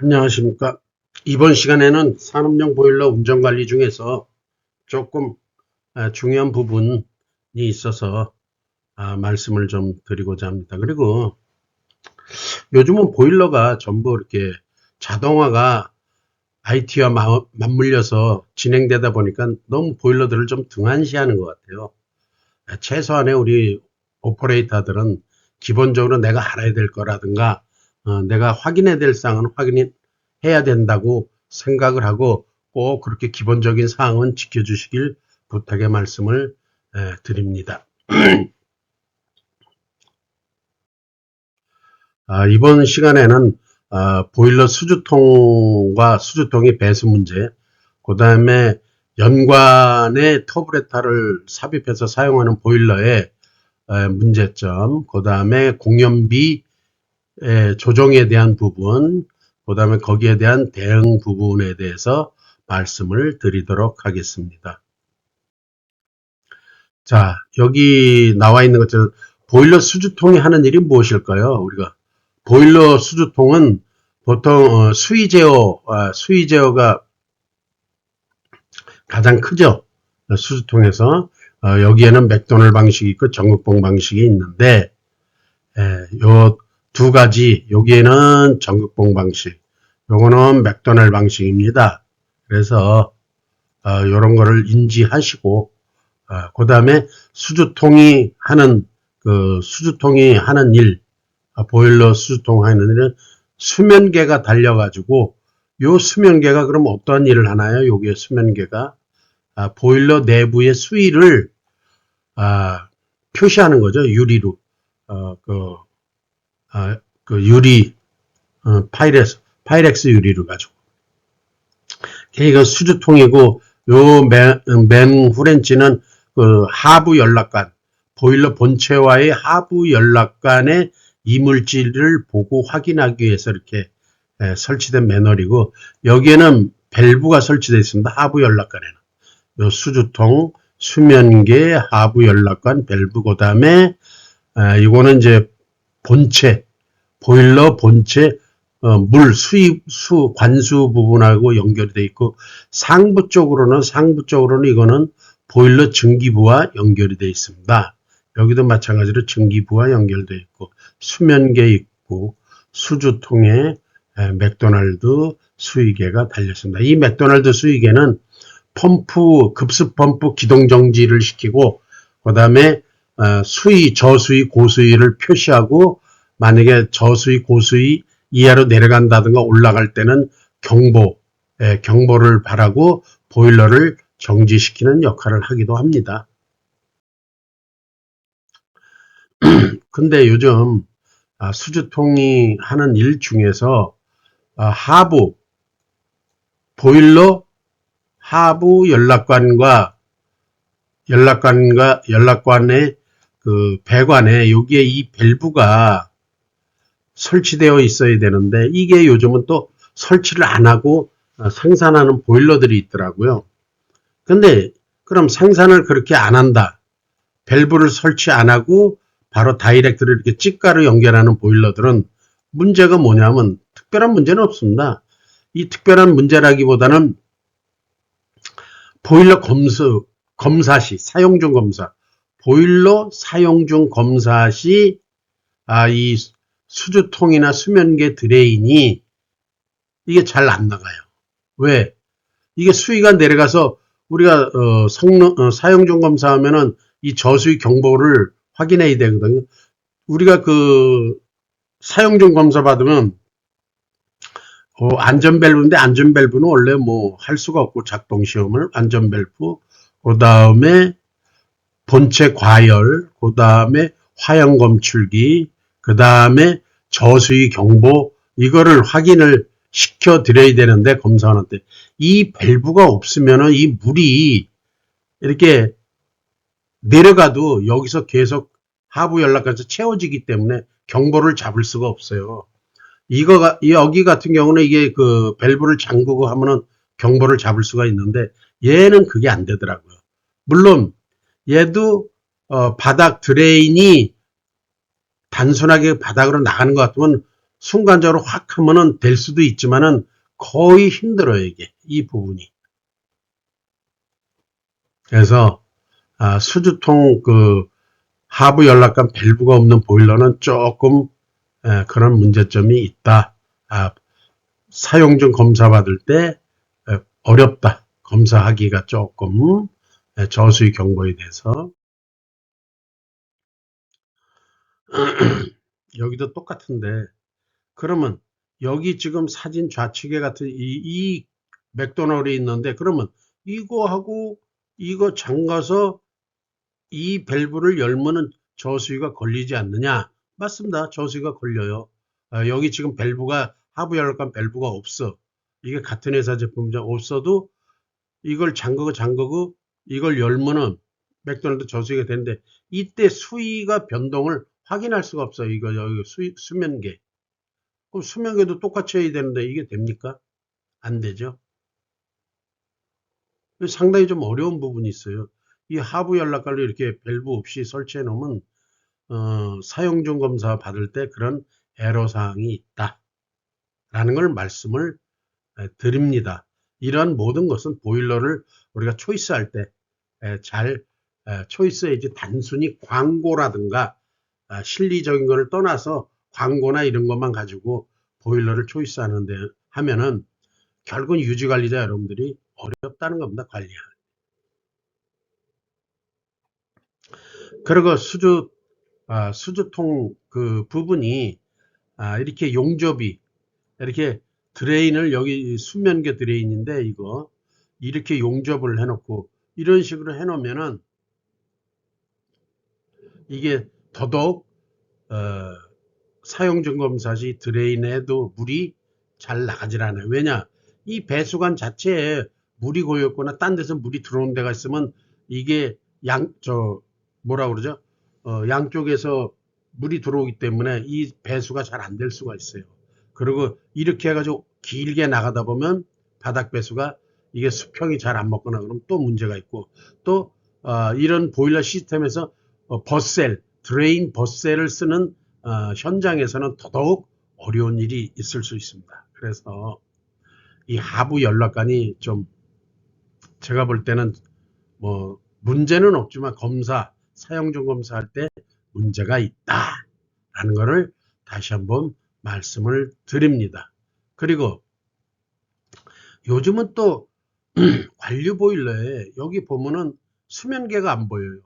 안녕하십니까. 이번 시간에는 산업용 보일러 운전관리 중에서 조금 아, 중요한 부분이 있어서 아, 말씀을 좀 드리고자 합니다. 그리고 요즘은 보일러가 전부 이렇게 자동화가 IT와 맞물려서 진행되다 보니까 너무 보일러들을 좀 등한시하는 것 같아요. 아, 최소한의 우리 오퍼레이터들은 기본적으로 내가 알아야 될 거라든가 어, 내가 확인해야 될 사항은 확인해야 된다고 생각을 하고 꼭 그렇게 기본적인 사항은 지켜주시길 부탁의 말씀을 에, 드립니다. 아, 이번 시간에는 아, 보일러 수주통과 수주통의 배수 문제, 그 다음에 연관의 터브레타를 삽입해서 사용하는 보일러의 에, 문제점, 그 다음에 공연비 에, 조정에 대한 부분, 그 다음에 거기에 대한 대응 부분에 대해서 말씀을 드리도록 하겠습니다. 자, 여기 나와 있는 것처럼 보일러 수주통이 하는 일이 무엇일까요? 우리가 보일러 수주통은 보통 어, 수위 제어, 아, 수위 제어가 가장 크죠. 수주통에서 어, 여기에는 맥도널 방식이 있고 전극봉 방식이 있는데 요 두 가지 여기에는 전극봉 방식, 요거는 맥도널 방식입니다. 그래서 어, 거를 인지하시고 그 다음에 수주통이 하는 그 수주통이 하는 일 아, 보일러 수주통 하는 일은 수면계가 달려가지고 요 수면계가 그럼 어떠한 일을 하나요? 요게 수면계가 아, 보일러 내부의 수위를 아, 표시하는 거죠. 유리로 어, 그, 아, 그 유리 어, 파이렉스 파이렉스 유리를 가지고 이거 수주통이고 요 맨, 후렌치는 그 하부 연락관 보일러 본체와의 하부 연락관의 이물질을 보고 확인하기 위해서 이렇게 에, 설치된 매너리고 여기에는 밸브가 설치되어 있습니다. 하부 연락관에는 요 수주통 수면계 하부 연락관 밸브 그 다음에 이거는 이제 본체 보일러 본체 어, 물 수입 수 관수 부분하고 연결이 되어 있고 상부 쪽으로는 상부 쪽으로는 이거는 보일러 증기부와 연결이 되어 있습니다. 여기도 마찬가지로 증기부와 연결되어 있고 수면계 있고 수주통에 맥도날드 수위계가 달렸습니다. 이 맥도날드 수위계는 펌프 급습 펌프 기동 정지를 시키고 그 다음에 어, 수위 저수위 고수위를 표시하고 만약에 저수위 고수위 이하로 내려간다든가 올라갈 때는 경보 경보를 바라고 보일러를 정지시키는 역할을 하기도 합니다. 근데 요즘 아, 수주통이 하는 일 중에서 아, 하부 보일러 하부 연락관과 연락관과 연락관의 그 배관에 여기에 이 밸브가 설치되어 있어야 되는데 이게 요즘은 또 설치를 안 하고 어, 생산하는 보일러들이 있더라고요. 근데 그럼 생산을 그렇게 안 한다. 밸브를 설치 안 하고 바로 다이렉트를 이렇게 찌가로 연결하는 보일러들은 문제가 뭐냐면 특별한 문제는 없습니다. 이 특별한 문제라기보다는 보일러 검사, 검사 시, 사용 중 검사, 보일러 사용 중 검사 시, 아, 이 수주통이나 수면계 드레인이 이게 잘 안 나가요. 왜? 이게 수위가 내려가서 우리가 어, 성능, 어, 사용 중 검사하면은 이 저수위 경보를 확인해야 되거든요. 우리가 그 사용 중 검사 받으면 어, 안전밸브인데 안전밸브는 원래 뭐 할 수가 없고 작동 시험을 안전밸브 그 다음에 본체 과열 그 다음에 화형 검출기 그 다음에 저수위 경보 이거를 확인을 시켜 드려야 되는데 검사원한테 이 밸브가 없으면은 이 물이 이렇게 내려가도 여기서 계속 하부 연락까지 채워지기 때문에 경보를 잡을 수가 없어요. 이거가 여기 같은 경우는 이게 그 밸브를 잠그고 하면은 경보를 잡을 수가 있는데 얘는 그게 안 되더라고요. 물론 얘도 어, 바닥 드레인이 단순하게 바닥으로 나가는 것 같으면 순간적으로 확 하면은 될 수도 있지만은 거의 힘들어요, 이게. 이 부분이. 그래서, 아, 수주통 그 하부 연락관 밸브가 없는 보일러는 조금 에, 그런 문제점이 있다. 아, 사용 중 검사 받을 때 에, 어렵다. 검사하기가 조금 에, 저수위 경보에 대해서 여기도 똑같은데 그러면 여기 지금 사진 좌측에 같은 이, 이 맥도날이 있는데 그러면 이거하고 이거 잠가서 이 밸브를 열면은 저수위가 걸리지 않느냐? 맞습니다. 저수위가 걸려요. 아, 여기 지금 밸브가 하부 열관 밸브가 없어. 이게 같은 회사 제품이죠. 없어도 이걸 잠그고 잠그고 이걸 열면은 맥도날드 저수위가 되는데 이때 수위가 변동을 확인할 수가 없어요. 이거 여기 수, 수면계. 그럼 수면계도 똑같이 해야 되는데 이게 됩니까? 안 되죠. 상당히 좀 어려운 부분이 있어요. 이 하부 연락관을 이렇게 밸브 없이 설치해 놓으면 어, 사용 중 검사 받을 때 그런 애로 사항이 있다. 라는 걸 말씀을 에, 드립니다. 이러한 모든 것은 보일러를 우리가 초이스할 때 잘 초이스해야지 단순히 광고라든가 아, 실리적인 것을 떠나서 광고나 이런 것만 가지고 보일러를 초이스하는데 하면은 결국은 유지관리자 여러분들이 어렵다는 겁니다. 관리하는. 그리고 수주 아, 수주통 그 부분이 아, 이렇게 용접이 이렇게 드레인을 여기 수면계 드레인인데 이거 이렇게 용접을 해놓고 이런 식으로 해 놓으면은 이게 더더욱 어, 사용 점검사 시 드레인에도 물이 잘 나가질 않아요. 왜냐? 이 배수관 자체에 물이 고였거나 딴 데서 물이 들어오는 데가 있으면 이게 양, 저, 뭐라 그러죠? 어, 양쪽에서 물이 들어오기 때문에 이 배수가 잘 안 될 수가 있어요. 그리고 이렇게 해가지고 길게 나가다 보면 바닥 배수가 이게 수평이 잘 안 먹거나 그러면 또 문제가 있고 또 어, 이런 보일러 시스템에서 어, 버셀, 드레인 버셀을 쓰는 어, 현장에서는 더더욱 어려운 일이 있을 수 있습니다. 그래서 이 하부 연락관이 좀 제가 볼 때는 뭐 문제는 없지만 검사 사용 중 검사할 때 문제가 있다라는 것을 다시 한번 말씀을 드립니다. 그리고 요즘은 또 관류 보일러에 여기 보면은 수면계가 안 보여요.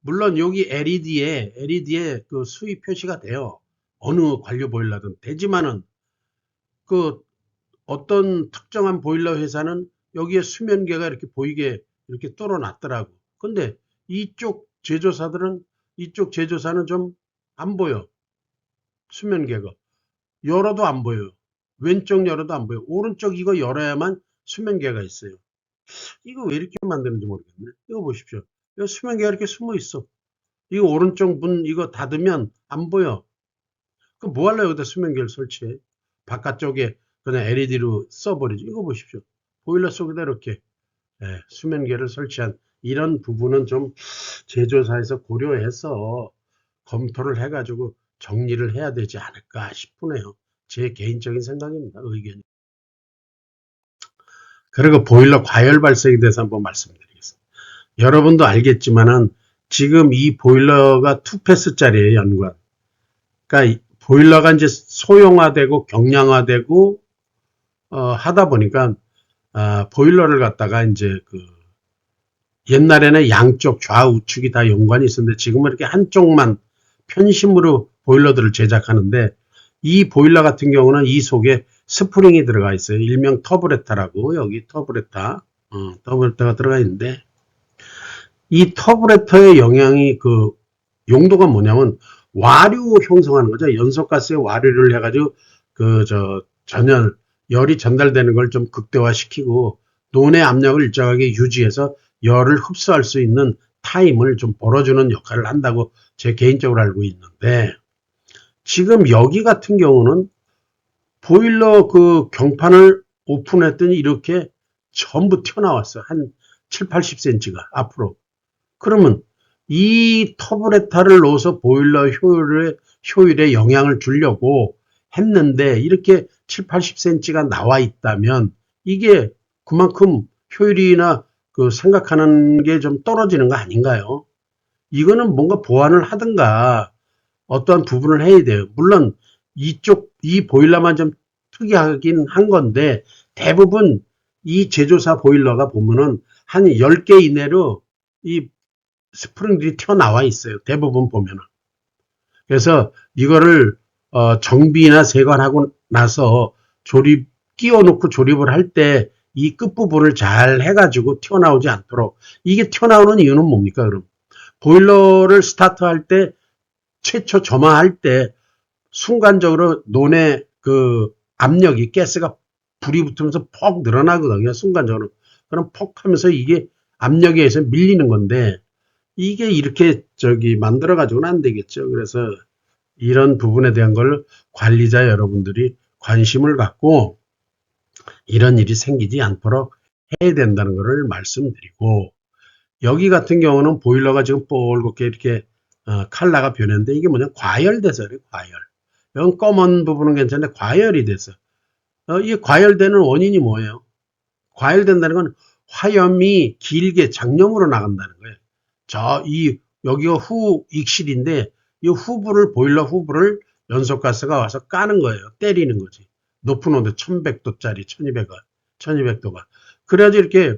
물론 여기 LED에 LED에 그 수위 표시가 돼요. 어느 관류 보일러든 되지만은 그 어떤 특정한 보일러 회사는 여기에 수면계가 이렇게 보이게 이렇게 뚫어 놨더라고. 근데 이쪽 제조사들은 이쪽 제조사는 좀 안 보여. 수면계가. 열어도 안 보여요. 왼쪽 열어도 안 보여. 오른쪽 이거 열어야만 수면계가 있어요. 이거 왜 이렇게 만드는지 모르겠네. 이거 보십시오. 이 수면계가 이렇게 숨어 있어. 이거 오른쪽 문 이거 닫으면 안 보여. 그럼 뭐 하려고 여기다 수면계를 설치해? 바깥쪽에 그냥 LED로 써버리지. 이거 보십시오. 보일러 속에다 이렇게 예, 수면계를 설치한 이런 부분은 좀 제조사에서 고려해서 검토를 해가지고 정리를 해야 되지 않을까 싶으네요. 제 개인적인 생각입니다. 의견이. 그리고 보일러 과열 발생에 대해서 한번 말씀드리겠습니다. 여러분도 알겠지만은 지금 이 보일러가 투패스짜리예요, 연관. 그러니까 보일러가 이제 소형화되고 경량화되고 어, 하다 보니까 아, 보일러를 갖다가 이제 그 옛날에는 양쪽 좌우측이 다 연관이 있었는데 지금은 이렇게 한쪽만 편심으로 보일러들을 제작하는데 이 보일러 같은 경우는 이 속에 스프링이 들어가 있어요. 일명 터브레타라고 여기 터브레타 어, 터브레타가 들어가 있는데 이 터브레터의 영향이 그 용도가 뭐냐면 와류 형성하는 거죠. 연소가스에 와류를 해가지고 그 저 전열 열이 전달되는 걸 좀 극대화시키고 논의 압력을 일정하게 유지해서 열을 흡수할 수 있는 타임을 좀 벌어주는 역할을 한다고 제 개인적으로 알고 있는데 지금 여기 같은 경우는 보일러 그 경판을 오픈했더니 이렇게 전부 튀어나왔어요. 한 7, 80cm가 앞으로. 그러면 이 터브레타를 넣어서 보일러 효율에 효율에 영향을 주려고 했는데 이렇게 7, 80cm가 나와 있다면 이게 그만큼 효율이나 그 생각하는 게 좀 떨어지는 거 아닌가요? 이거는 뭔가 보완을 하든가 어떠한 부분을 해야 돼요. 물론 이쪽 이 보일러만 좀 특이하긴 한 건데 대부분 이 제조사 보일러가 보면은 한 10개 이내로 이 스프링들이 튀어나와 있어요. 대부분 보면은. 그래서 이거를 어, 정비나 세관하고 나서 조립 끼워놓고 조립을 할 때 이 끝부분을 잘 해가지고 튀어나오지 않도록 이게 튀어나오는 이유는 뭡니까 그럼 보일러를 스타트할 때 최초 점화할 때 순간적으로 논의 그 압력이 가스가 불이 붙으면서 퍽 늘어나거든요 순간적으로. 그럼 퍽 하면서 이게 압력에 의해서 밀리는 건데 이게 이렇게 저기 만들어 가지고는 안 되겠죠. 그래서 이런 부분에 대한 걸 관리자 여러분들이 관심을 갖고 이런 일이 생기지 않도록 해야 된다는 것을 말씀드리고 여기 같은 경우는 보일러가 지금 뻘겋게 이렇게 어, 칼라가 변했는데 이게 뭐냐? 과열돼서 그래 과열 이건 검은 부분은 괜찮은데 과열이 돼서 어, 이 과열되는 원인이 뭐예요 과열된다는 건 화염이 길게 장염으로 나간다는 거예요 저 이 여기가 후 익실인데 이 후부를 보일러 후부를 연소가스가 와서 까는 거예요. 때리는 거지. 높은 온도 1100도짜리 1200가 1200도가. 그래야지 이렇게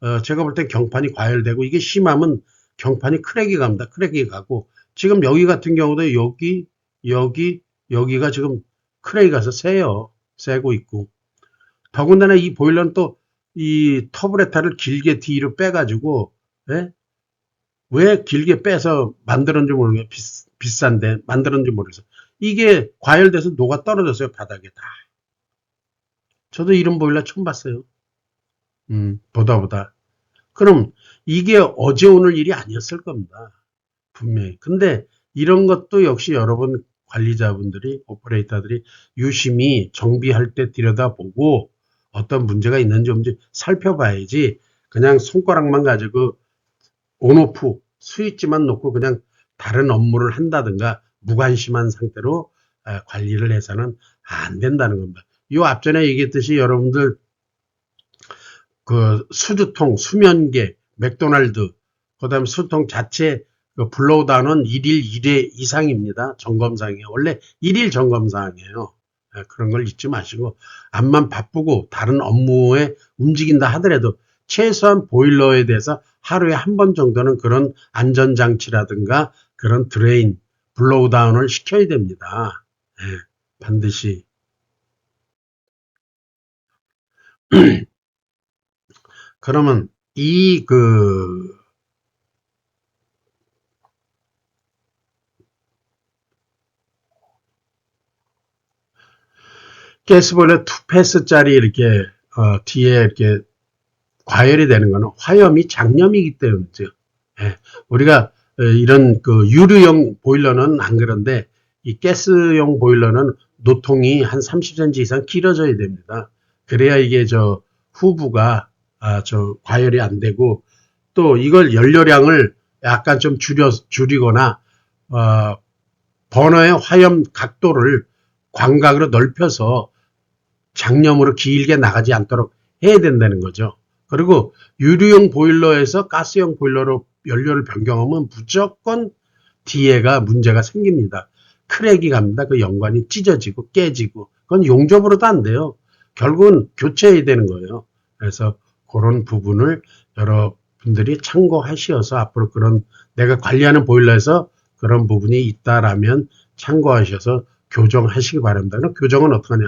어, 제가 볼땐 경판이 과열되고 이게 심하면 경판이 크랙이 갑니다. 크랙이 가고 지금 여기 같은 경우도 여기 여기 여기가 지금 크랙이 가서 새요. 새고 있고 더군다나 이 보일러는 또 이 터브레타를 길게 뒤로 빼가지고 예? 왜 길게 빼서 만들었는지 모르겠어요. 비, 싼데 만들었는지 모르겠어요. 이게 과열돼서 녹아 떨어졌어요. 바닥에 다. 저도 이런 보일러 처음 봤어요. 음, 보다 보다. 그럼 이게 어제 오늘 일이 아니었을 겁니다. 분명히. 근데 이런 것도 역시 여러분 관리자분들이 오퍼레이터들이 유심히 정비할 때 들여다보고 어떤 문제가 있는지 없는지 살펴봐야지 그냥 손가락만 가지고 온오프 스위치만 놓고 그냥 다른 업무를 한다든가 무관심한 상태로 관리를 해서는 안 된다는 겁니다. 이 앞전에 얘기했듯이 여러분들 그 수주통, 수면계, 맥도날드, 그 다음에 수통 자체 그 블로우다운은 1일 1회 이상입니다. 점검사항이에요. 원래 1일 점검사항이에요. 그런 걸 잊지 마시고 암만 바쁘고 다른 업무에 움직인다 하더라도 최소한 보일러에 대해서 하루에 한 번 정도는 그런 안전장치라든가 그런 드레인, 블로우 다운을 시켜야 됩니다. 네, 반드시. 그러면 이 그 가스보일러 투패스짜리 이렇게 어, 뒤에 이렇게 과열이 되는 것은 화염이 장염이기 때문이죠. 예, 우리가 어, 이런 그 유류용 보일러는 안 그런데 이 가스용 보일러는 노통이 한 30cm 이상 길어져야 됩니다. 그래야 이게 저 후부가 아, 저 과열이 안 되고 또 이걸 연료량을 약간 좀 줄여 줄이거나 어, 버너의 화염 각도를 광각으로 넓혀서 장염으로 길게 나가지 않도록 해야 된다는 거죠. 그리고 유류용 보일러에서 가스용 보일러로 연료를 변경하면 무조건 뒤에가 문제가 생깁니다. 크랙이 갑니다. 그 연관이 찢어지고 깨지고 그건 용접으로도 안 돼요. 결국은 교체해야 되는 거예요. 그래서 그런 부분을 여러분들이 참고하시어서 앞으로 그런 내가 관리하는 보일러에서 그런 부분이 있다라면 참고하셔서 교정하시기 바랍니다. 교정은 어떻게 하냐?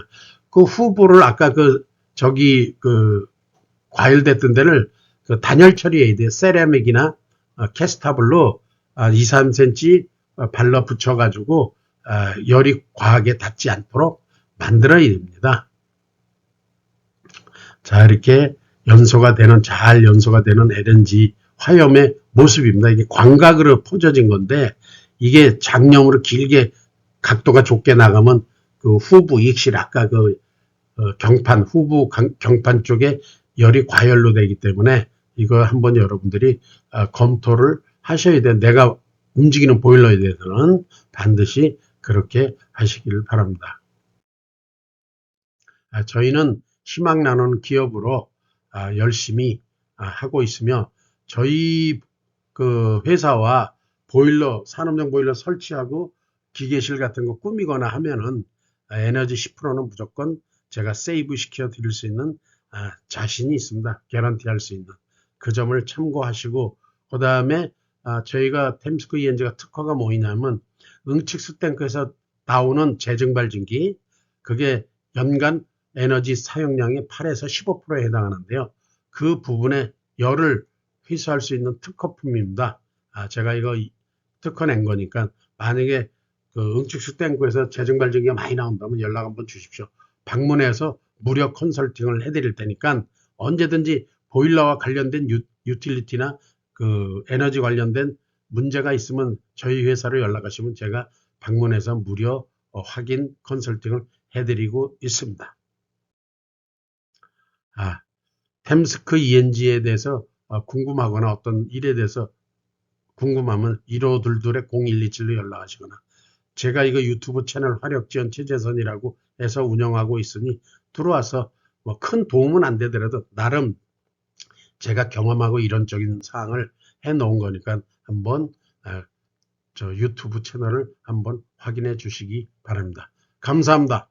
그 후보를 아까 그 저기 그 과열됐던 데를 그 단열 처리해야 돼요. 세라믹이나 어, 캐스타블로 어, 2, 3cm 어, 발라 붙여가지고 어, 열이 과하게 닿지 않도록 만들어야 됩니다. 자 이렇게 연소가 되는 잘 연소가 되는 LNG 화염의 모습입니다. 이게 광각으로 퍼져진 건데 이게 장염으로 길게 각도가 좁게 나가면 그 후부 익실 아까 그 어, 경판 후부 경판 쪽에 열이 과열로 되기 때문에 이거 한번 여러분들이 어, 검토를 하셔야 돼. 내가 움직이는 보일러에 대해서는 반드시 그렇게 하시기를 바랍니다. 아, 저희는 희망 나누는 기업으로 아, 열심히 아, 하고 있으며 저희 그 회사와 보일러 산업용 보일러 설치하고 기계실 같은 거 꾸미거나 하면은 아, 에너지 10%는 무조건 제가 세이브 시켜 드릴 수 있는 아, 자신이 있습니다. 개런티 할 수 있는 그 점을 참고하시고 그 다음에 아, 저희가 템스크 ENG가 특허가 뭐냐면 응측수 탱크에서 나오는 재증발진기 그게 연간 에너지 사용량의 8에서 15%에 해당하는데요. 그 부분에 열을 회수할 수 있는 특허품입니다. 아, 제가 이거 이- 특허 낸 거니까 만약에 그 응축수 탱크에서 재증발진기가 많이 나온다면 연락 한번 주십시오. 방문해서 무료 컨설팅을 해드릴 테니까 언제든지 보일러와 관련된 유, 유틸리티나 그 에너지 관련된 문제가 있으면 저희 회사로 연락하시면 제가 방문해서 무료 어, 확인 컨설팅을 해드리고 있습니다. 아, 템스크 ENG에 대해서 어, 궁금하거나 어떤 일에 대해서 궁금하면 1522에 0127로 연락하시거나 제가 이거 유튜브 채널 화력지원 최재선이라고 해서 운영하고 있으니 들어와서 뭐 큰 도움은 안 되더라도 나름 제가 경험하고 이론적인 사항을 해 놓은 거니까 한번 아, 저 유튜브 채널을 한번 확인해 주시기 바랍니다. 감사합니다.